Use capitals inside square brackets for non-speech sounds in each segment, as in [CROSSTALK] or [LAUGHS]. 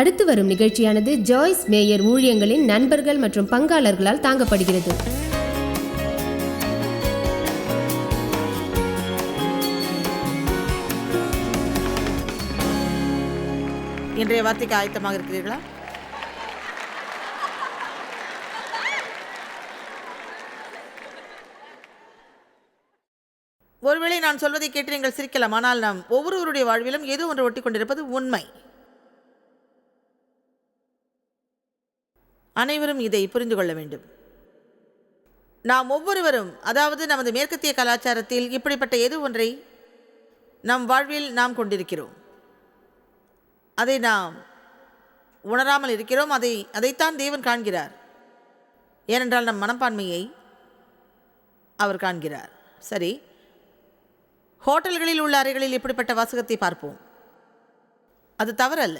அடுத்து வரும் நிகழ்ச்சியானது ஜாய்ஸ் மேயர் ஊழியங்களின் நண்பர்கள் மற்றும் பங்காளர்களால் தாங்கப்படுகிறது. இன்றைய வார்த்தைக்கு ஆயத்தமாக இருக்கிறீர்களா? ஒருவேளை நான் சொல்வதை கேட்டு நீங்கள் சிரிக்கலாம் ஆனால் நாம் ஒவ்வொருவருடைய வாழ்விலும் ஏதோ ஒன்று ஒட்டி கொண்டிருப்பது உண்மை. அனைவரும் இதை புரிந்து கொள்ள வேண்டும். நாம் ஒவ்வொருவரும் அதாவது நமது மேற்கத்திய கலாச்சாரத்தில் இப்படிப்பட்ட எது ஒன்றை நம் வாழ்வில் நாம் கொண்டிருக்கிறோம். அதை நாம் உணராமல் இருக்கிறோம் அதை அதைத்தான் தேவன் காண்கிறார். ஏனென்றால் நம் மனப்பான்மையை அவர் காண்கிறார். சரி ஹோட்டல்களில் உள்ள அறைகளில் இப்படிப்பட்ட வாசகத்தை பார்ப்போம். அது தவறல்ல.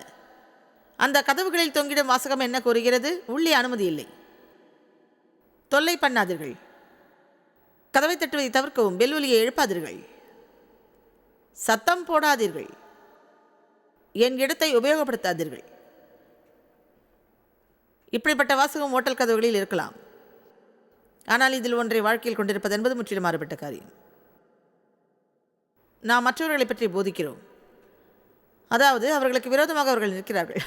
அந்த கதவுகளில் தொங்கிடும் வாசகம் என்ன கூறுகிறது? உள்ளே அனுமதி இல்லை. தொல்லை பண்ணாதீர்கள். கதவை தட்டுவதை தவிர்க்கவும் வெல்வெளியை எழுப்பாதீர்கள். சத்தம் போடாதீர்கள். என் இடத்தை உபயோகப்படுத்தாதீர்கள். இப்படிப்பட்ட வாசகம் ஓட்டல் கதவுகளில் இருக்கலாம். ஆனால் இதில் ஒன்றை வாழ்க்கையில் கொண்டிருப்பது என்பது முற்றிலும் மாறுபட்ட காரியம். நாம் மற்றவர்களை பற்றி போதிக்கிறோம். அதாவது அவர்களுக்கு விரோதமாக அவர்கள் நிற்கிறார்கள்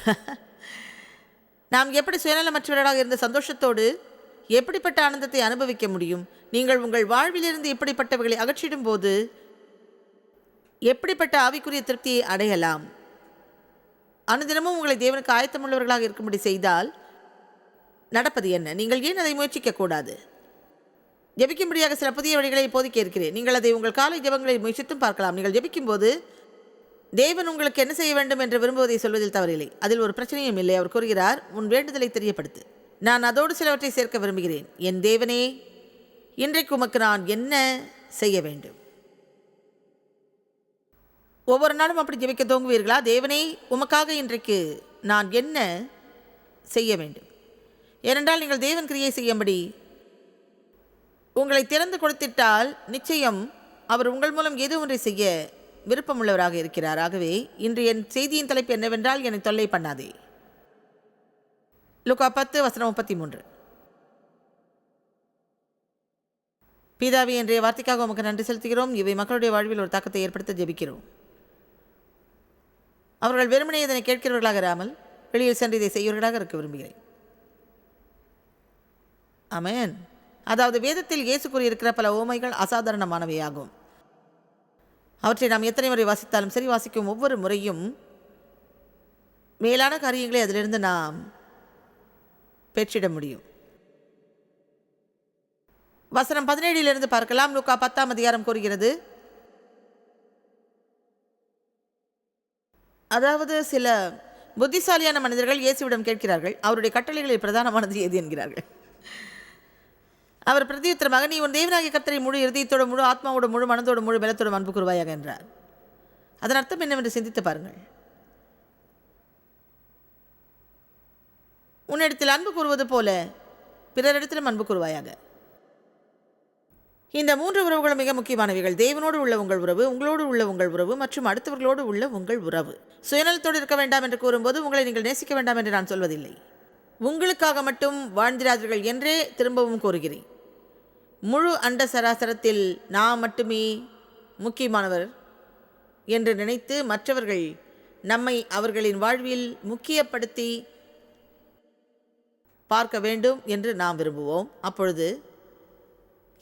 நாம் எப்படி சுயநலமற்றவர்களாக இருந்த சந்தோஷத்தோடு எப்படிப்பட்ட ஆனந்தத்தை அனுபவிக்க முடியும்? நீங்கள் உங்கள் வாழ்விலிருந்து இப்படிப்பட்டவர்களை அகற்றிடும் போது எப்படிப்பட்ட ஆவிக்குரிய திருப்தியை அடையலாம்? அனுதினமும் உங்களை தேவனுக்கு ஆயத்தமுள்ளவர்களாக இருக்கும்படி செய்தால் நடப்பது என்ன? நீங்கள் ஏன் அதை முயற்சிக்கக்கூடாது? ஜபிக்கும்படியாக சில புதிய வழிகளை போதிக்க இருக்கிறேன் நீங்கள் அதை உங்கள் காலை ஜெபங்களை முயற்சித்தும் பார்க்கலாம். நீங்கள் ஜெபிக்கும்போது தேவன் உங்களுக்கு என்ன செய்ய வேண்டும் என்று விரும்புவதை சொல்வதில் தவறில்லை. அதில் ஒரு பிரச்சனையும் இல்லை. அவர் கூறுகிறார் உன் வேண்டுதலை தெரியப்படுத்து. நான் அதோடு சிலவற்றை சேர்க்க விரும்புகிறேன். என் தேவனே இன்றைக்கு உமக்கு நான் என்ன செய்ய வேண்டும்? ஒவ்வொரு நாளும் அப்படி ஜெபிக்க தோங்குவீர்களா தேவனே உமக்காக இன்றைக்கு நான் என்ன செய்ய வேண்டும்? ஏனென்றால் நீங்கள் தேவன் கிரியை செய்யும்படி உங்களை திறந்து கொடுத்திட்டால் நிச்சயம் அவர் உங்கள் மூலம் ஏதோ ஒன்றை செய்ய விருப்பமுள்ளவராக இருக்கிறார். ஆகவே இன்று என் செய்தியின் தலைப்பு என்னவென்றால் என்னை தொல்லை பண்ணாதே. லுக்கா பத்து வசனம் முப்பத்தி மூன்று பீதாவி இன்றைய வார்த்தைக்காக உமக்கு நன்றி செலுத்துகிறோம். இவை மக்களுடைய வாழ்வில் ஒரு தாக்கத்தை ஏற்படுத்த ஜெபிக்கிறோம். அவர்கள் வெறுமனே இதனை கேட்கிறவர்களாக இராமல் வெளியில் சென்று இதை செய்வர்களாக இருக்க விரும்புகிறேன். அமேன் அதாவது வேதத்தில் இயேசு கூறியிருக்கிற பல ஓமைகள் அசாதாரணமானவையாகும். அவற்றை நாம் எத்தனை முறை வாசித்தாலும் சரி வாசிக்கும் ஒவ்வொரு முறையும் மேலான காரியங்களை அதிலிருந்து நாம் பெற்றிட முடியும். வசனம் பதினேழிலிருந்து பார்க்கலாம். லூக்கா பத்தாம் அதிகாரம் கூறுகிறது. அதாவது சில புத்திசாலியான மனிதர்கள் இயேசுவிடம் கேட்கிறார்கள் அவருடைய கட்டளைகளில் பிரதானமானது எது என்கிறார்கள். அவர் பிரதியுத்தரமாக நீ உன் தேவனாகிய கர்த்தரை முழு இருதயத்தோடு முழு ஆத்மாவோட முழு மனதோடு முழு பலத்தோடு அன்பு கூறுவாயாக என்றார். அதன் அர்த்தம் என்னவென்று சிந்தித்து பாருங்கள். உன்னிடத்தில் அன்பு கூறுவது போல பிறரிடத்திலும் அன்பு கூறுவாயாக. இந்த மூன்று உறவுகளும் மிக முக்கியமானவைகள். தேவனோடு உள்ள உங்கள் உறவு உங்களோடு உள்ள உங்கள் உறவு மற்றும் அடுத்தவர்களோடு உள்ள உங்கள் உறவு. சுயநலத்தோடு இருக்க வேண்டாம் என்று கூறும்போது உங்களை நீங்கள் நேசிக்க வேண்டாம் என்று நான் சொல்வதில்லை. உங்களுக்காக மட்டும் வாழ்ந்திராதீர்கள் என்றே திரும்பவும் கூறுகிறேன். முழு அண்ட சராசரத்தில் நான் மட்டுமே முக்கியமானவர் என்று நினைத்து மற்றவர்கள் நம்மை அவர்களின் வாழ்வில் முக்கியப்படுத்தி பார்க்க வேண்டும் என்று நாம் விரும்புவோம். அப்பொழுது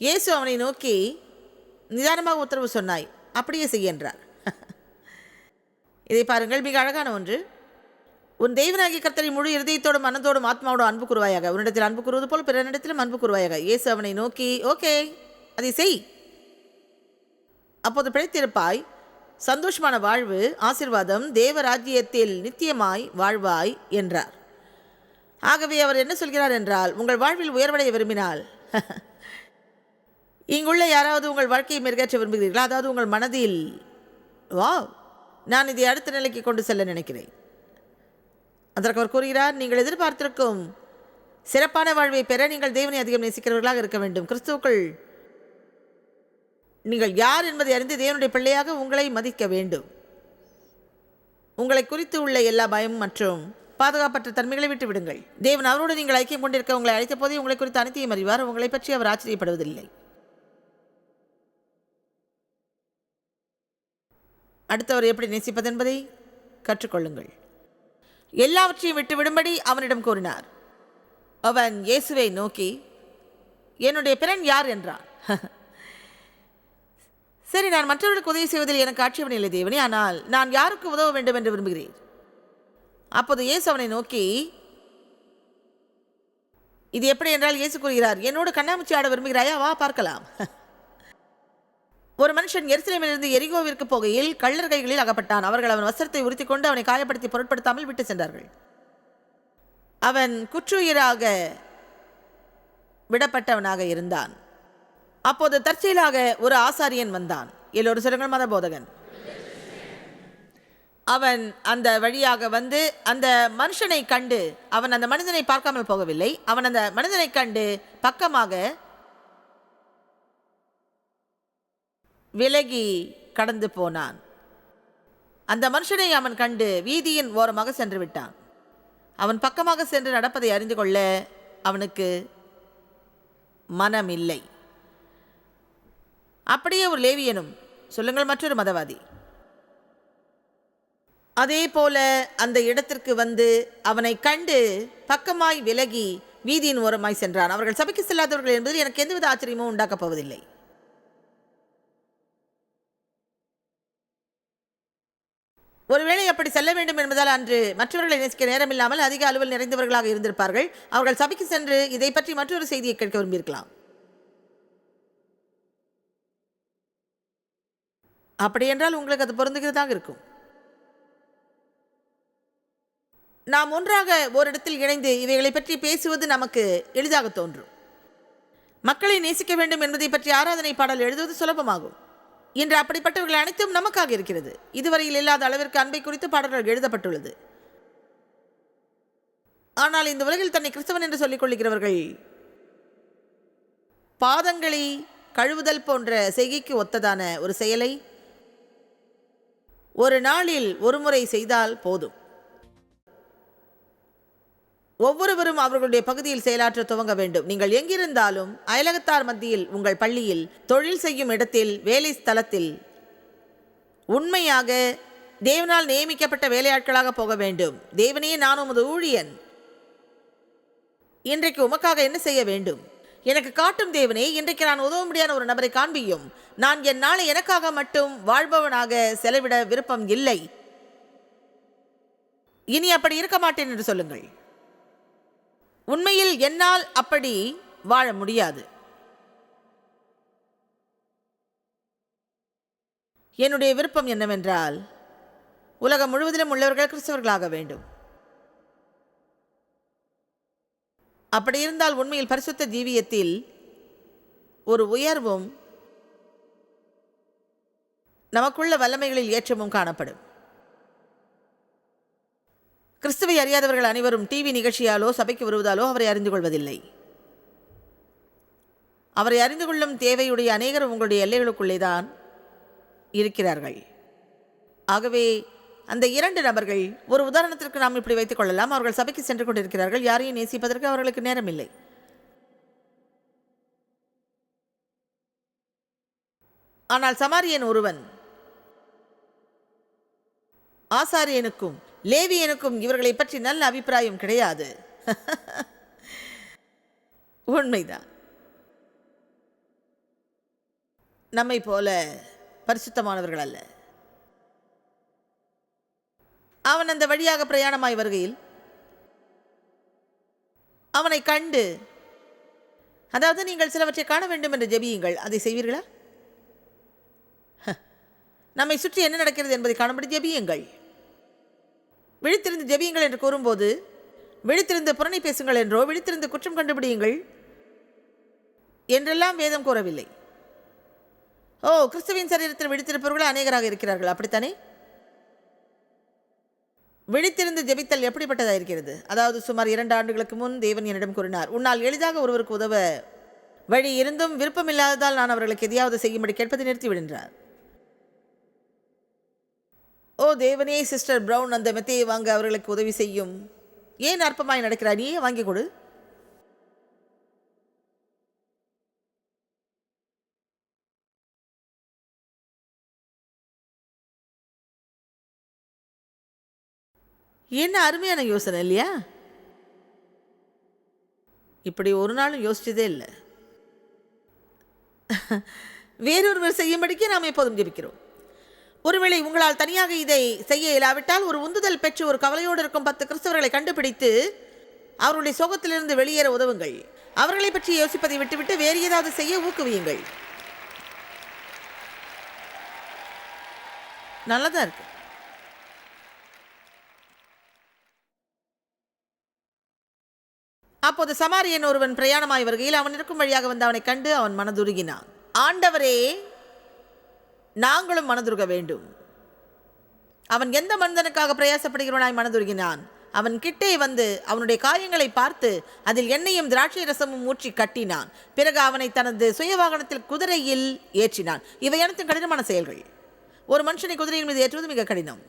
இயேசு அவனை நோக்கி நிதானமாக உத்தரவு சொன்னாய் அப்படியே செய்ய என்றார். இதை பாருங்கள் மிக அழகான ஒன்று. உன் தெய்வநாயகி கர்த்தரை முழு இருதயத்தோடும் மனதோடும் ஆத்மாவோடும் அன்பு கூறுவாயாக. உன்னிடத்தில் அன்பு கூறுவது போல் பிறனிடத்திலும் அன்பு கூறுவாயாக. இயேசு அவனை நோக்கி ஓகே அதை செய். அப்போது பிழைத்திருப்பாய் சந்தோஷமான வாழ்வு ஆசிர்வாதம் தேவராஜ்யத்தில் நித்தியமாய் வாழ்வாய் என்றார். ஆகவே அவர் என்ன சொல்கிறார் என்றால் உங்கள் வாழ்வில் உயர்வடைய விரும்பினால். [LAUGHS] இங்குள்ள யாராவது உங்கள் வாழ்க்கையை மெருகேற்ற விரும்புகிறீர்களா? அதாவது உங்கள் மனதில் வா நான் இதை அடுத்த நிலைக்கு கொண்டு செல்ல நினைக்கிறேன். அதற்கு அவர் கூறுகிறார் நீங்கள் எதிர்பார்த்திருக்கும் சிறப்பான வாழ்வை பெற நீங்கள் தேவனை அதிகம் நேசிக்கிறவர்களாக இருக்க வேண்டும். கிறிஸ்துவுக்குள் நீங்கள் யார் என்பதை அறிந்து தேவனுடைய பிள்ளையாக உங்களை மதிக்க வேண்டும். உங்களை குறித்து உள்ள எல்லா பயம் மற்றும் பாதுகாப்பற்ற தன்மைகளை விட்டு விடுங்கள். தேவன் அவரோடு நீங்கள் ஐக்கியம் கொண்டிருக்க உங்களை அழைத்த போதே உங்களை குறித்து அனைத்தையும் அறிவார். உங்களை பற்றி அவர் ஆச்சரியப்படுவதில்லை. அடுத்தவர் எப்படி நேசிப்பது என்பதை கற்றுக்கொள்ளுங்கள். எல்லாவற்றையும் விட்டு விடும்படி அவனிடம் கூறினார். அவன் இயேசுவை நோக்கி என்னுடைய பிறன் யார்? என்றான். [LAUGHS] சரி நான் மற்றவர்களுக்கு உதவி செய்வதில் எனக்கு ஆட்சேபனை இல்லை தேவனே. ஆனால் நான் யாருக்கு உதவ வேண்டும் என்று விரும்புகிறேன் அப்போது இயேசு அவனை நோக்கி இது எப்படி என்றால் இயேசு கூறுகிறார் என்னோடு கண்ணாமூச்சி ஆட விரும்புகிறாயா? வா பார்க்கலாம். [LAUGHS] ஒரு மனுஷன் எருசலேமிலிருந்து எரிகோவிற்கு போகையில் கள்ளர் கைகளில் அகப்பட்டான். அவர்கள் அவன் வஸ்திரத்தை உறுத்தி கொண்டு அவனை காயப்படுத்தி பொருட்படுத்தாமல் விட்டு சென்றார்கள். அவன் குற்றுயிராக விடப்பட்டவனாக இருந்தான். அப்போது தற்செயலாக ஒரு ஆசாரியன் வந்தான். எல்லோரு சொல்லுங்கள் மத போதகன் அவன் அந்த வழியாக வந்து அந்த மனுஷனை கண்டு அவன் அந்த மனிதனை பார்க்காமல் போகவில்லை. அவன் அந்த மனிதனை கண்டு பக்கமாக விலகி கடந்து போனான். அந்த மனுஷனை அவன் கண்டு வீதியின் ஓரமாக சென்று விட்டான். அவன் பக்கமாக சென்று நடப்பதை அறிந்து கொள்ள அவனுக்கு மனம் இல்லை அப்படியே ஒரு லேவியனும் சொல்லுங்கள் மற்றொரு மதவாதி. அதே போல அந்த இடத்திற்கு வந்து அவனை கண்டு பக்கமாய் விலகி வீதியின் ஓரமாய் சென்றான். அவர்கள் சபைக்கு செல்லாதவர்கள் என்பது எனக்கு எந்தவித ஆச்சரியமும் உண்டாக்கப் போவதில்லை. ஒருவேளை அப்படி செல்ல வேண்டும் என்பதால் அன்று மற்றவர்களை நேசிக்க நேரமில்லாமல் அதிக அலுவல் நிறைந்தவர்களாக இருந்திருப்பார்கள். அவர்கள் சபைக்கு சென்று இதை பற்றி மற்றொரு செய்தியை கேட்க விரும்பியிருக்கலாம். அப்படியென்றால் உங்களுக்கு அது பொருந்துகிறதாக இருக்கும். நாம் ஒன்றாக ஓரிடத்தில் இணைந்து இவைகளை பற்றி பேசுவது நமக்கு எளிதாக தோன்றும். மக்களை நேசிக்க வேண்டும் என்பதை பற்றி ஆராதனை பாடல் எழுதுவது சுலபமாகும். இன்று அப்படிப்பட்டவர்கள் அனைத்தும் நமக்காக இருக்கிறது. இதுவரையில் இல்லாத அளவிற்கு அன்பை குறித்து பாடல்கள் எழுதப்பட்டுள்ளது. ஆனால் இந்த உலகில் தன்னை கிறிஸ்தவன் என்று சொல்லிக் கொள்கிறவர்கள் பாதங்களை கழுவுதல் போன்ற செய்கைக்கு ஒத்ததான ஒரு செயலை ஒரு நாளில் ஒருமுறை செய்தால் போதும். ஒவ்வொருவரும் அவர்களுடைய பகுதியில் செயலாற்ற துவங்க வேண்டும். நீங்கள் எங்கிருந்தாலும் அயலகத்தார் மத்தியில் உங்கள் பள்ளியில் தொழில் செய்யும் இடத்தில் வேலை ஸ்தலத்தில் உண்மையாக தேவனால் நியமிக்கப்பட்ட வேலையாட்களாக போக வேண்டும். தேவனே நான் உமது ஊழியன். இன்றைக்கு உமக்காக என்ன செய்ய வேண்டும்? எனக்கு காட்டும் தேவனே இன்றைக்கு நான் உதவ முடியாத ஒரு நபரை காண்பியும். நான் என் நாளை எனக்காக மட்டும் வாழ்பவனாக செலவிட விருப்பம் இல்லை. இனி அப்படி இருக்க மாட்டேன் என்று சொல்லுங்கள். உண்மையில் என்னால் அப்படி வாழ முடியாது. என்னுடைய விருப்பம் என்னவென்றால் உலகம் முழுவதிலும் உள்ளவர்கள் கிறிஸ்தவர்களாக வேண்டும். அப்படி இருந்தால் உண்மையில் பரிசுத்த ஜீவியத்தில் ஒரு உயர்வும் நமக்குள்ள வல்லமைகளில் ஏற்றமும் காணப்படும். கிறிஸ்துவை அறியாதவர்கள் அனைவரும் டிவி நிகழ்ச்சியாலோ சபைக்கு வருவதாலோ அவரை அறிந்து கொள்வதில்லை. அவரை அறிந்து கொள்ளும் தேவையுடைய அநேகர் உங்களுடைய எல்லைகளுக்குள்ளே தான் இருக்கிறார்கள். ஆகவே அந்த இரண்டு நபர்கள் ஒரு உதாரணத்திற்கு நாம் இப்படி வைத்துக் கொள்ளலாம். அவர்கள் சபைக்கு சென்று கொண்டிருக்கிறார்கள். யாரையும் நேசிப்பதற்கு அவர்களுக்கு நேரமில்லை. ஆனால் சமாரியன் ஒருவன் ஆசாரியனுக்கும் லேவியனுக்கும் இவர்களை பற்றி நல்ல அபிப்பிராயம் கிடையாது. [LAUGHS] உண்மைதான். நம்மை போல பரிசுத்தமானவர்கள் அல்ல. அவன் அந்த வழியாக பிரயாணமாய் வருகையில் அவனை கண்டு அதாவது நீங்கள் சிலவற்றை காண வேண்டும் என்று ஜெபியுங்கள். அதை செய்வீர்களா? ஹ. [LAUGHS] நம்மை சுற்றி என்ன நடக்கிறது என்பதை காணும்படி ஜெபியுங்கள். விழித்திருந்து ஜெபியுங்கள் என்று கூறும்போது விழித்திருந்து புறணி பேசுங்கள் என்றோ விழித்திருந்து குற்றம் கண்டுபிடியுங்கள் என்றெல்லாம் வேதம் கூறவில்லை. ஓ கிறிஸ்துவின் சரீரத்தில் விழித்திருப்பவர்கள் அநேகராக இருக்கிறார்கள் அப்படித்தானே? விழித்திருந்து ஜெபித்தல் எப்படிப்பட்டதாக இருக்கிறது? அதாவது சுமார் இரண்டு ஆண்டுகளுக்கு முன் தேவன் என்னிடம் கூறினார் உன்னால் எளிதாக ஒருவருக்கு உதவ வழி இருந்தும் விருப்பமில்லாததால் நான் அவர்களுக்கு எதையாவது செய்யும்படி கேட்பதை நிறுத்திவிடுகிறார். ஓ தேவனே சிஸ்டர் ப்ரௌன் அந்த மெத்தையை வாங்க அவர்களுக்கு உதவி செய்யும். ஏன் அற்பமாய் நடக்கிறார் நீயே வாங்கி கொடு. என்ன அருமையான யோசனை இல்லையா? இப்படி ஒரு நாளும் யோசிச்சதே இல்லை. [LAUGHS] வேறொருவர் செய்யும்படிக்கு நாம் எப்போதும் ஜெபிக்கிறோம். ஒருவேளை உங்களால் தனியாக இதை செய்ய இயலாவிட்டால் ஒரு உந்துதல் பெற்று ஒரு கவலையோடு இருக்கும் பத்து கிறிஸ்தவர்களை கண்டுபிடித்து அவருடைய சோகத்திலிருந்து வெளியேற உதவுங்கள். அவர்களை பற்றி யோசிப்பதை விட்டுவிட்டு வேறு ஏதாவது செய்ய ஊக்குவியுங்கள். நல்லதா இருக்கு. அப்போது சமாரியன் ஒருவன் பிரயாணமாய் வருகையில் அவன் இருக்கும் வழியாக வந்து அவனை கண்டு அவன் மனதுருகினான். ஆண்டவரே நாங்களும் மனதுருக வேண்டும். அவன் எந்த மனிதனுக்காக பிரயாசப்படுகிறவனாய் மனதுருகினான்? அவன் கிட்டே வந்து அவனுடைய காயங்களை பார்த்து அதில் எண்ணெயும் திராட்சை ரசமும் ஊற்றி கட்டினான். பிறகு அவனை தனது சுய வாகனத்தில் குதிரையில் ஏற்றினான். இவை அனைத்தும் கடினமான செயல்கள். ஒரு மனுஷனை குதிரையின் மீது ஏற்றுவது மிக கடினம்.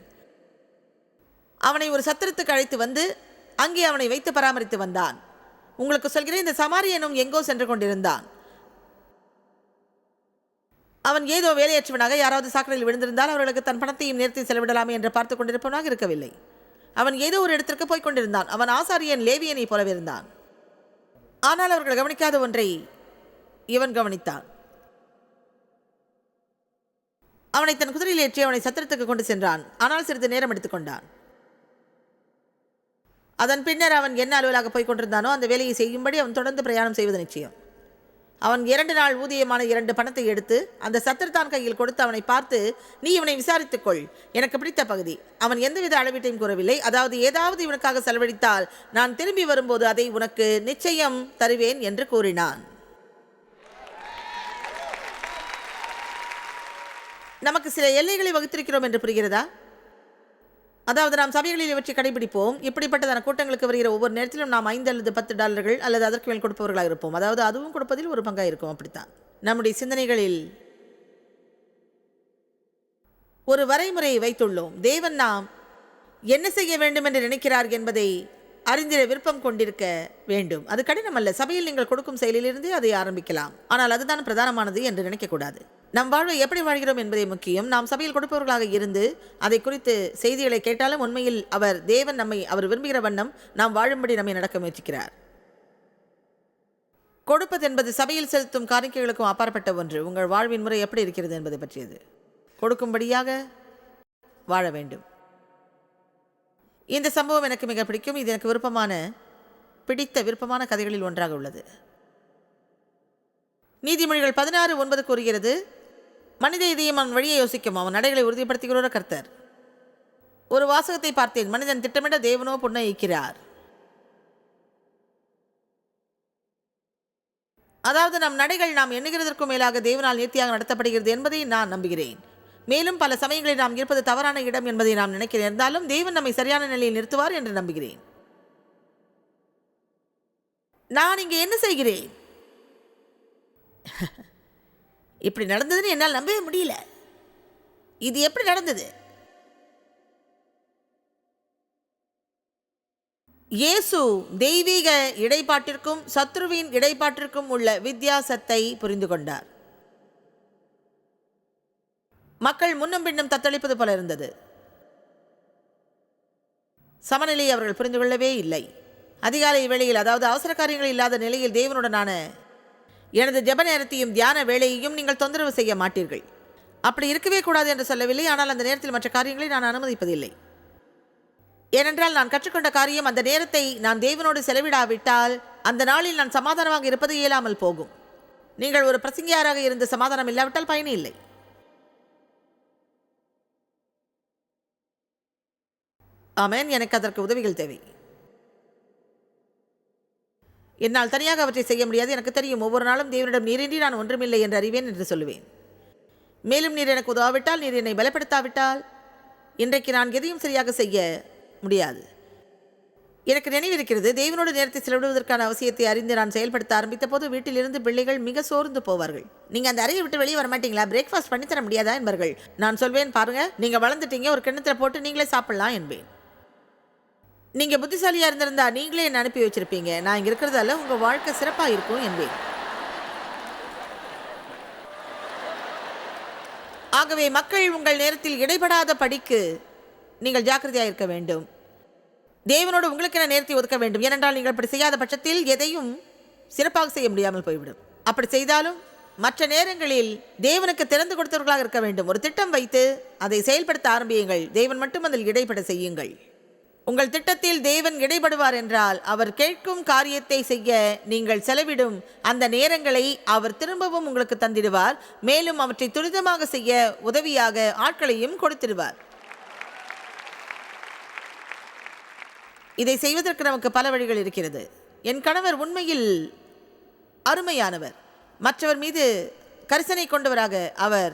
அவனை ஒரு சத்திரத்துக்கு அழைத்து வந்து அங்கே அவனை வைத்து பராமரித்து வந்தான். உங்களுக்கு சொல்கிறேன் இந்த சமாரியனும் எங்கோ சென்று கொண்டிருந்தான். அவன் ஏதோ வேலையற்றவனாக யாராவது சாக்கடையில் விழுந்திருந்தால் அவர்களுக்கு தன் பணத்தையும் நேர்த்தி செலவிடலாமே என்று பார்த்து கொண்டிருப்பவனாக இருக்கவில்லை. அவன் ஏதோ ஒரு இடத்திற்கு போய்க் கொண்டிருந்தான். அவன் ஆசாரியன் லேவியனை போலவே இருந்தான். ஆனால் அவர்கள் கவனிக்காத ஒன்றை இவன் கவனித்தான். அவனை தன் குதிரையில் ஏற்றி அவனை சத்திரத்துக்கு கொண்டு சென்றான். ஆனால் சிறிது நேரம் எடுத்துக்கொண்டான் அதன் பின்னர் அவன் என்ன அலுவலாக போய்க் கொண்டிருந்தானோ அந்த வேலையை செய்யும்படி அவன் தொடர்ந்து பிரயாணம் செய்வது நிச்சயம். அவன் இரண்டு நாள் ஊதியமான இரண்டு பணத்தை எடுத்து அந்த சத்திரத்தான் கையில் கொடுத்து அவனை பார்த்து நீ இவனை விசாரித்துக்கொள் எனக்கு பிடித்த பகுதி. அவன் எந்தவித அளவீட்டையும் கூறவில்லை. அதாவது ஏதாவது இவனுக்காக செலவழித்தால் நான் திரும்பி வரும்போது அதை உனக்கு நிச்சயம் தருவேன் என்று கூறினான். நமக்கு சில எல்லைகளை வகுத்திருக்கிறோம் என்று புரிகிறதா? அதாவது நாம் சபைகளில் இவற்றை கடைபிடிப்போம். இப்படிப்பட்டதான கூட்டங்களுக்கு வருகிற ஒவ்வொரு நேரத்திலும் நாம் ஐந்து அல்லது பத்து டாலர்கள் அல்லது அதற்கு மேல் கொடுப்பவர்களாக இருப்போம். அதாவது அதுவும் கொடுப்பதில் ஒரு பங்காக இருக்கும். அப்படித்தான். நம்முடைய சிந்தனைகளில் ஒரு வரைமுறையை வைத்துள்ளோம். தேவன் நாம் என்ன செய்ய வேண்டும் என்று நினைக்கிறார் என்பதை அறிந்திட விருப்பம் கொண்டிருக்க வேண்டும். அது கடினம் அல்ல. சபையில் நீங்கள் கொடுக்கும் செயலிலிருந்தே அதை ஆரம்பிக்கலாம். ஆனால் அதுதான் பிரதானமானது என்று நினைக்கக்கூடாது. நம் வாழ்வை எப்படி வாழ்கிறோம் என்பதே முக்கியம். நாம் சபையில் கொடுப்பவர்களாக இருந்து அதை குறித்து செய்திகளை கேட்டாலும் உண்மையில் அவர் தேவன் நம்மை அவர் விரும்புகிற வண்ணம் நாம் வாழும்படி நம்மை நடக்க முயற்சிக்கிறார். கொடுப்பது என்பது சபையில் செலுத்தும் காணிக்கைகளுக்கும் அப்பாற்பட்ட ஒன்று. உங்கள் வாழ்வின் முறை எப்படி இருக்கிறது என்பதை பற்றியது. கொடுக்கும்படியாக வாழ வேண்டும். இந்த சம்பவம் எனக்கு மிக பிடிக்கும். இது எனக்கு விருப்பமான பிடித்த விருப்பமான கதைகளில் ஒன்றாக உள்ளது. நீதிமொழிகள் பதினாறு ஒன்பது கூறுகிறது மனித இதயம் அவன் வழியை யோசிக்கும் அவன் நடைகளை உறுதிப்படுத்துகிறோர கர்த்தர். ஒரு வாசகத்தை பார்த்தேன் மனிதன் திட்டமிட தேவனோ புன்னயிக்கிறார் அதாவது நம் நடைகள் நாம் எண்ணுகிறதற்கும் மேலாக தேவனால் நேர்த்தியாக நடத்தப்படுகிறது என்பதை நான் நம்புகிறேன். மேலும் பல சமயங்களில் நாம் இருப்பது தவறான இடம் என்பதை நாம் நினைக்கிறேன். இருந்தாலும் தேவன் நம்மை சரியான நிலையில் நிறுத்துவார் என்று நம்புகிறேன். நான் இங்கே என்ன செய்கிறேன்? [LAUGHS] இப்படி நடந்ததுன்னு என்னால் நம்பவே முடியல. இது எப்படி நடந்தது? இயேசு தெய்வீக இடைப்பாட்டிற்கும் சத்ருவின் இடைப்பாட்டிற்கும் உள்ள வித்தியாசத்தை புரிந்து கொண்டார். மக்கள் முன்னும் பின்னும் தத்தளிப்பது போல இருந்தது. சமநிலையை அவர்கள் புரிந்து கொள்ளவே இல்லை. அதிகாலை வேளையில் அதாவது அவசர காரியங்கள் இல்லாத நிலையில் தேவனுடனான எனது ஜெப நேரத்தையும் தியான வேலையையும் நீங்கள் தொந்தரவு செய்ய மாட்டீர்கள். அப்படி இருக்கவே கூடாது என்று சொல்லவில்லை. ஆனால் அந்த நேரத்தில் மற்ற காரியங்களை நான் அனுமதிப்பதில்லை. ஏனென்றால் நான் கற்றுக்கொண்ட காரியம் அந்த நேரத்தை நான் தேவனோடு செலவிடாவிட்டால் அந்த நாளில் நான் சமாதானமாக இருப்பது இயலாமல் போகும். நீங்கள் ஒரு பிரசங்கியாராக இருந்து சமாதானம் இல்லாவிட்டால் பயனே இல்லை. ஆமேன். எனக்கு அதற்கு உதவிகள் தேவை. என்னால் தனியாக அவற்றை செய்ய முடியாது. எனக்கு தெரியும் ஒவ்வொரு நாளும் தேவனிடம் நீரின்றி நான் ஒன்றுமில்லை என்று அறிவேன் என்று சொல்லுவேன். மேலும் நீர் எனக்கு உதவாவிட்டால் நீர் என்னை பலப்படுத்தாவிட்டால் இன்றைக்கு நான் எதையும் சரியாக செய்ய முடியாது. எனக்கு நினைவிருக்கிறது தேவனோடு நேரத்தை செலவிடுவதற்கான அவசியத்தை அறிந்து நான் செயல்படுத்த ஆரம்பித்த போது வீட்டிலிருந்து பிள்ளைகள் மிக சோர்ந்து போவார்கள். நீங்கள் அந்த அறையை விட்டு வெளியே வர மாட்டீங்களா பிரேக்ஃபாஸ்ட் பண்ணி தர முடியாதா என்பார்கள். நான் சொல்வேன் பாருங்கள் நீங்கள் வளர்ந்துட்டீங்க ஒரு கிண்ணத்தில் போட்டு நீங்களே சாப்பிடலாம் என்பேன். நீங்கள் புத்திசாலியாக இருந்திருந்தா நீங்களே என்னை அனுப்பி வச்சிருப்பீங்க? நான் இங்கே இருக்கிறதால உங்கள் வாழ்க்கை சிறப்பாக இருக்கும் என்பேன். ஆகவே மக்கள் உங்கள் நேரத்தில் இடைபடாத படிக்கு நீங்கள் ஜாக்கிரதையாக இருக்க வேண்டும். தேவனோடு உங்களுக்கென நேரத்தை ஒதுக்க வேண்டும். ஏனென்றால் நீங்கள் அப்படி செய்யாத பட்சத்தில் எதையும் சிறப்பாக செய்ய முடியாமல் போய்விடும். அப்படி செய்தாலும் மற்ற நேரங்களில் தேவனுக்கு திறந்து கொடுத்தவர்களாக இருக்க வேண்டும். ஒரு திட்டம் வைத்து அதை செயல்படுத்த ஆரம்பியுங்கள். தேவன் மட்டும் அதில் இடைப்பட செய்யுங்கள். உங்கள் திட்டத்தில் தேவன் இடைபடுவார் என்றால் அவர் கேட்கும் காரியத்தை செய்ய நீங்கள் செலவிடும் அந்த நேரங்களை அவர் திரும்பவும் உங்களுக்கு தந்திடுவார். மேலும் அவற்றை துரிதமாக செய்ய உதவியாக ஆட்களையும் கொடுத்திடுவார். இதை செய்வதற்கு நமக்கு பல வழிகள் இருக்கிறது. என் கணவர் உண்மையில் அருமையானவர். மற்றவர் மீது கரிசனை கொண்டவராக அவர்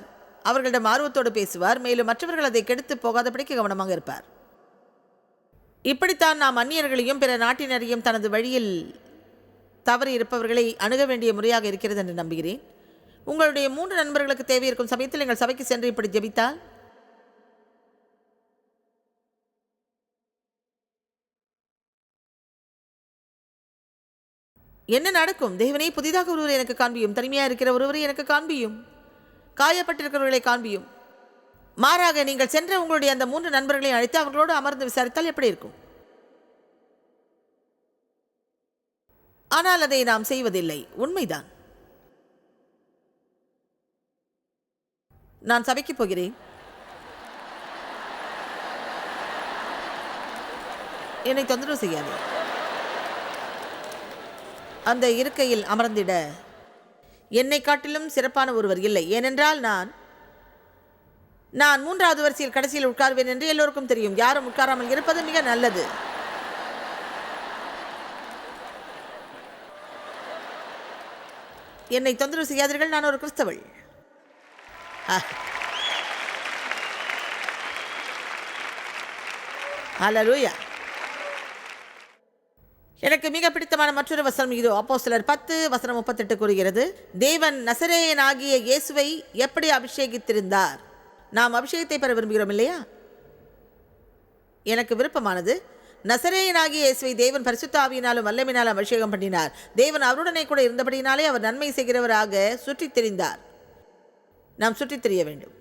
அவர்களிடம் ஆர்வத்தோடு பேசுவார். மேலும் மற்றவர்கள் அதை கெடுத்து போகாதபடிக்கு கவனமாக இருப்பார். இப்படித்தான் நாம் அந்நியர்களையும் பிற நாட்டினரையும் தனது வழியில் தவறி இருப்பவர்களை அணுக வேண்டிய முறையாக இருக்கிறது என்று நம்புகிறேன். உங்களுடைய மூன்று நண்பர்களுக்கு தேவையிருக்கும் சமயத்தில் நீங்கள் சபைக்கு சென்று இப்படி ஜெபித்தால்? என்ன நடக்கும்? தேவனே புதிதாக ஒருவரை எனக்கு காண்பியும். தனிமையாக இருக்கிற ஒருவரை எனக்கு காண்பியும். காயப்பட்டிருக்கிறவர்களை காண்பியும். மாறாக நீங்கள் சென்ற உங்களுடைய அந்த மூன்று நண்பர்களை அழைத்து அவர்களோடு அமர்ந்து விசாரித்தால் எப்படி இருக்கும்? ஆனால் அதை நாம் செய்வதில்லை. உண்மைதான். நான் சபைக்கு போகிறேன். என்னை தொந்தரவு செய்யாது. அந்த இருக்கையில் அமர்ந்திட என்னை காட்டிலும் சிறப்பான ஒருவர் இல்லை. ஏனென்றால் நான் நான் மூன்றாவது வரிசையில் கடைசியில் உட்கார்வேன் என்று எல்லோருக்கும் தெரியும். யாரும் உட்காராமல் இருப்பது மிக நல்லது. என்னை தொந்தரவு செய்யாதீர்கள் நான் ஒரு கிறிஸ்தவள். ஹalleluya. எனக்கு மிக பிடித்தமான மற்றொரு வசனம் இது. அப்போ சிலர் பத்து வசனம் முப்பத்தெட்டு கூறுகிறது. தேவன் நசரேயனாகிய இயேசுவை எப்படி அபிஷேகித்திருந்தார்? நாம் அபிஷேகத்தை பெற விரும்புகிறோம் இல்லையா? எனக்கு விருப்பமானது நசரேயனாகிய இயேசுவை தேவன் பரிசுத்தாவியினாலும் வல்லமினாலும் அபிஷேகம் பண்ணினார். தேவன் அவருடனே கூட இருந்தபடியினாலே அவர் நன்மை செய்கிறவராக சுற்றித் திரிந்தார். நாம் சுற்றித் திரிய வேண்டும்.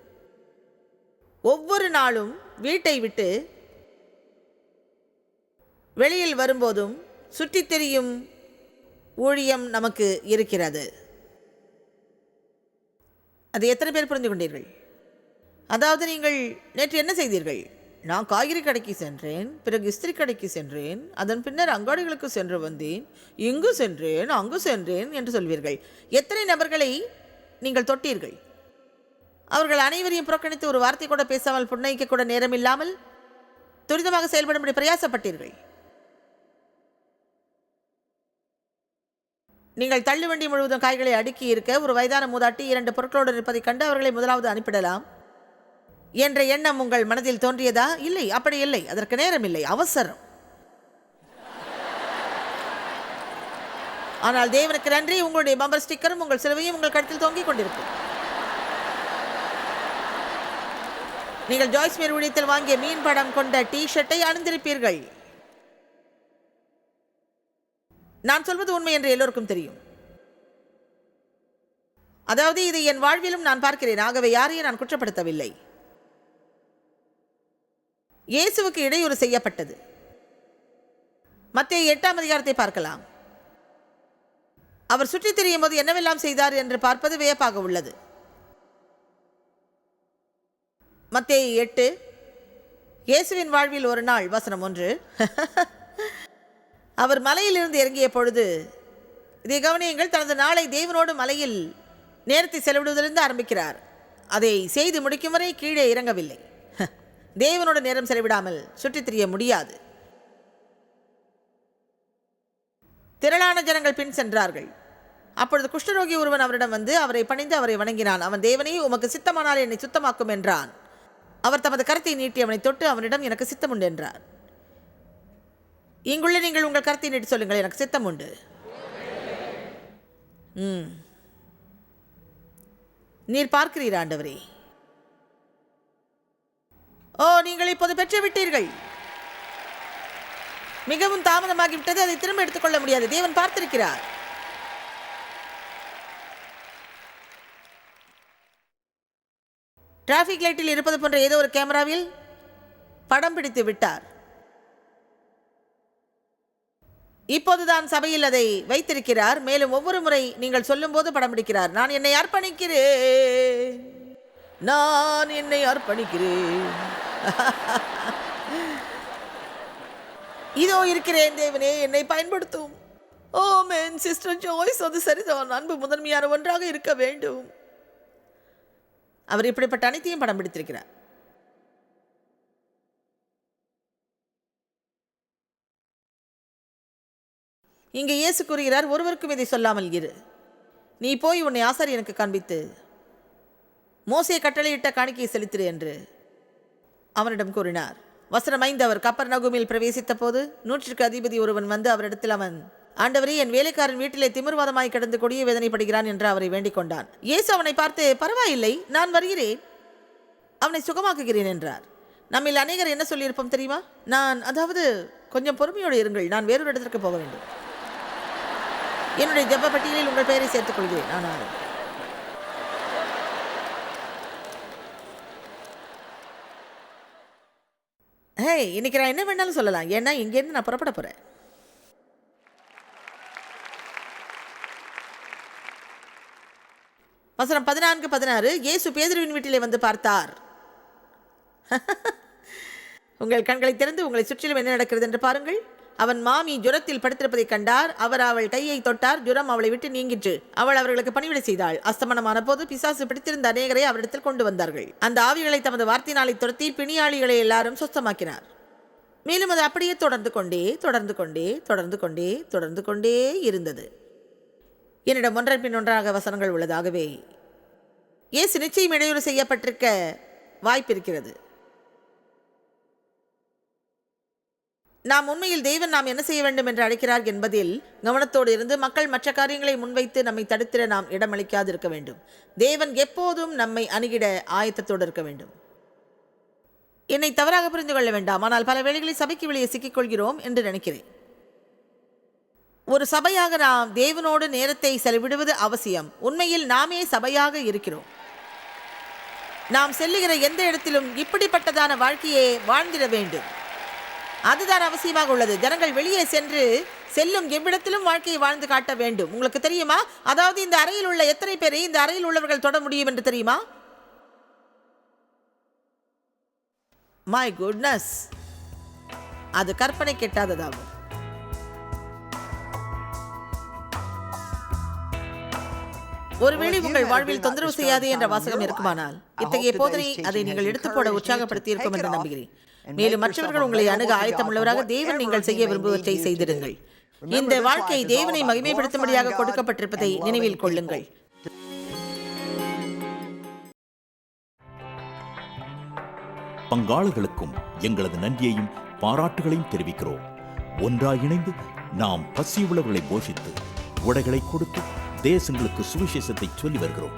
ஒவ்வொரு நாளும் வீட்டை விட்டு வெளியில் வரும்போதும் சுற்றித் திரியும் ஊழியம் நமக்கு இருக்கிறது. அது எத்தனை பேர் புரிந்து கொண்டீர்கள்? அதாவது நீங்கள் நேற்று என்ன செய்தீர்கள்? நான் காய்கறி கடைக்கு சென்றேன் பிறகு இஸ்திரி கடைக்கு சென்றேன் அதன் பின்னர் அங்காடிகளுக்கு சென்று வந்தேன் இங்கு சென்றேன் அங்கு சென்றேன் என்று சொல்வீர்கள். எத்தனை நபர்களை நீங்கள் தொட்டீர்கள்? அவர்கள் அனைவரையும் புறக்கணித்து ஒரு வார்த்தை கூட பேசாமல் புன்னைக்க கூட நேரம் இல்லாமல் துரிதமாக செயல்படும்படி பிரயாசப்பட்டீர்கள். நீங்கள் தள்ளுவண்டி முழுவதும் காய்களை அடுக்கி இருக்க ஒரு வயதான மூதாட்டி இரண்டு பொருட்களோடு இருப்பதைக் கண்டு அவர்களை முதலாவது அனுப்பிடலாம். என்ற எண்ணம் உங்கள் மனதில் தோன்றியதா? இல்லை அப்படி இல்லை. அதற்கு நேரம் இல்லை அவசரம். ஆனால் தேவனுக்கு நன்றி. உங்களுடைய பம்பர் ஸ்டிக்கரும் உங்கள் சிலுவையும் உங்கள் கழுத்தில் தொங்கிக் கொண்டிருக்கும். நீங்கள் ஜாய்ஸ் மேல் ஊழியத்தில் வாங்கிய மீன் படம் கொண்ட டி ஷர்ட்டை அணிந்திருப்பீர்கள். நான் சொல்வது உண்மை என்று எல்லோருக்கும் தெரியும். அதாவது இதை என் வாழ்விலும் நான் பார்க்கிறேன். ஆகவே யாரையும் நான் குற்றப்படுத்தவில்லை. இயேசுவுக்கு இடையூறு செய்யப்பட்டது. மத்திய எட்டாம் அதிகாரத்தை பார்க்கலாம். அவர் சுற்றித் திரியும் போது என்னவெல்லாம் செய்தார் என்று பார்ப்பது வியப்பாக உள்ளது. மத்திய எட்டு இயேசுவின் வாழ்வில் ஒரு நாள் வசனம் ஒன்று. [LAUGHS] அவர் மலையிலிருந்து இறங்கிய பொழுது இதை கவனியங்கள் தனது நாளை தேவனோடு மலையில் நேரத்தை செலவிடுவதிலிருந்து ஆரம்பிக்கிறார். அதை செய்து முடிக்கும் வரை கீழே இறங்கவில்லை. தேவனோட நேரம் செலவிடாமல் சுற்றித் திரிய முடியாது. திரளான ஜனங்கள் பின் சென்றார்கள். அப்பொழுது குஷ்டரோகி ஒருவன் அவரிடம் வந்து அவரை பணிந்து அவரை வணங்கினான். அவன் தேவனே உமக்கு சித்தமானால் என்னை சுத்தமாக்கும் என்றான். அவர் தமது கருத்தை நீட்டி அவனை தொட்டு அவனிடம் எனக்கு சித்தம் உண்டு என்றார். இங்குள்ள நீங்கள் உங்கள் கருத்தை நீட்டி சொல்லுங்கள் எனக்கு சித்தம் உண்டு ம். நீர் பார்க்கிறீர் ஆண்டவரே. ஓ நீங்கள் இப்போது பெற்று விட்டீர்கள். மிகவும் தாமதமாகிவிட்டது அதை திரும்ப எடுத்துக்கொள்ள முடியாது. தேவன் பார்த்திருக்கிறார். டிராஃபிக் லைட்டில் இருப்பது போன்ற ஏதோ ஒரு கேமராவில் படம் பிடித்து விட்டார். இப்போதுதான் சபையில் அதை வைத்திருக்கிறார். மேலும் ஒவ்வொரு முறை நீங்கள் சொல்லும்போது படம் பிடிக்கிறார். நான் என்னை அர்ப்பணிக்கிறேன். நான் என்னை அர்ப்பணிக்கிறேன். [LAUGHS] இதோ இருக்கிறேன் தேவனே என்னை பயன்படுத்தும். ஓ மேன் சிஸ்டர் ஜோய்ஸ் அது சரிதான். அன்பு முதன்மையான ஒன்றாக இருக்க வேண்டும். அவர் இப்படிப்பட்ட அனைத்தையும் படம் பிடித்திருக்கிறார். இங்கே இயேசு கூறுகிறார் ஒருவருக்கும் இதை சொல்லாமல் இரு. நீ போய் உன்னை ஆசாரியனுக்கு காண்பித்து மோசையை கட்டளையிட்ட காணிக்கையை செலுத்திரு என்று. அவனிடம் கூறினார் வசனம் அவர் கப்பர் நகுமில் பிரவேசித்த போது நூற்றிற்கு அதிபதி ஒருவன் வந்து அவரிடத்தில் அவன் ஆண்டவரே என் வேலைக்காரன் வீட்டிலே திமிர்வாதமாய் கிடந்து கொடிய வேதனைப்படுகிறான் என்று அவரை வேண்டிக் கொண்டான். இயேசு அவனை பார்த்து பரவாயில்லை நான் வருகிறேன். அவனை சுகமாக்குகிறேன் என்றார். நம்மில் அநேகர் என்ன சொல்லியிருப்போம் தெரியுமா? நான் அதாவது கொஞ்சம் பொறுமையோடு இருங்கள் நான் வேறொரு இடத்திற்கு போக வேண்டும். என்னுடைய ஜெப பட்டியலில் உங்கள் பெயரை சேர்த்துக் கொள்கிறேன் ஆனால் ஹே இன்னைக்கு நான் என்ன வேணாலும் சொல்லலாம். ஏன்னா இங்கேருந்து நான் புறப்பட போகிறேன் வசனம் பதினான்கு பதினாறு. இயேசு பேதுருவின் வீட்டிலே வந்து பார்த்தார். [LAUGHS] உங்கள் கண்களை திறந்து உங்களை சுற்றிலும் என்ன நடக்கிறது என்று பாருங்கள். அவன் மாமி ஜுரத்தில் படுத்திருப்பதைக் கண்டார். அவர் அவள் கையை தொட்டார். ஜுரம் அவளை விட்டு நீங்கிற்று. அவள் அவர்களுக்கு பணிவிடை செய்தாள். அஸ்தமனமான போது பிசாசு பிடித்திருந்த அநேகரை அவரிடத்தில் கொண்டு வந்தார்கள். அந்த ஆவிகளை தமது வார்த்தையினாலை துரத்தி பிணியாளிகளை எல்லாரும் சுத்தமாக்கினார் மேலும் அது அப்படியே தொடர்ந்து கொண்டே தொடர்ந்து கொண்டே தொடர்ந்து கொண்டே தொடர்ந்து கொண்டே இருந்தது. என்னிடம் ஒன்றன் பின் ஒன்றாக வசனங்கள் உள்ளதாகவே ஏசு நிச்சயம் இடையூறு செய்யப்பட்டிருக்க வாய்ப்பிருக்கிறது. நாம் உண்மையில் தெய்வன் நாம் என்ன செய்ய வேண்டும் என்று அழைக்கிறார் என்பதில் கவனத்தோடு இருந்து மக்கள் மற்ற காரியங்களை முன்வைத்து நம்மை தடுத்திட நாம் இடமளிக்காது இருக்க வேண்டும். தேவன் எப்போதும் நம்மை அணுகிட ஆயத்தத்தோடு இருக்க வேண்டும். என்னை தவறாக புரிந்து கொள்ள வேண்டாம். ஆனால் பல வேளைகளில் சபைக்கு வெளியே சிக்கிக்கொள்கிறோம் என்று நினைக்கிறேன். ஒரு சபையாக நாம் தேவனோடு நேரத்தை செலவிடுவது அவசியம். உண்மையில் நாமே சபையாக இருக்கிறோம். நாம் செல்லுகிற எந்த இடத்திலும் இப்படிப்பட்டதான வாழ்க்கையை வாழ்ந்திட வேண்டும். அதுதான் அவசியமாக உள்ளது. ஜனங்கள் வெளியே சென்று செல்லும் எவ்விடத்திலும் வாழ்க்கையை வாழ்ந்து காட்ட வேண்டும். உங்களுக்கு தெரியுமா? அதாவது இந்த அறையில் உள்ள எத்தனை பேரை இந்த அறையில் உள்ளவர்கள் தொட முடியும் என்று தெரியுமா? மை குட்னஸ் அது கற்பனை கெட்டாததாகும். ஒருவேளை உங்கள் வாழ்வில் தொந்தரவு செய்யாது என்ற வாசகம் இருக்குமானால் இத்தகைய போதனை அதை நீங்கள் எடுத்து போட உற்சாகப்படுத்தி இருக்கும் என்று நம்புகிறேன். மேலும் மற்றவர்கள் உங்களை அணுக ஆயத்தமுள்ளவராக தேவன் நீங்கள் செய்ய விரும்புவற்றை செய்திடுங்கள். இந்த வாழ்க்கை தேவனை மகிமைப்படுத்தும்படியாக கொடுக்கப்பட்டிருப்பதை நினைவில் கொள்ளுங்கள். பங்காளர்களுக்கும் எங்களது நன்றியையும் பாராட்டுகளையும் தெரிவிக்கிறோம். ஒன்றாய் இணைந்து நாம் பசியுள்ளவர்களை போஷித்து உடைகளை கொடுத்து தேசங்களுக்கு சுவிசேஷத்தை சொல்லி வருகிறோம்.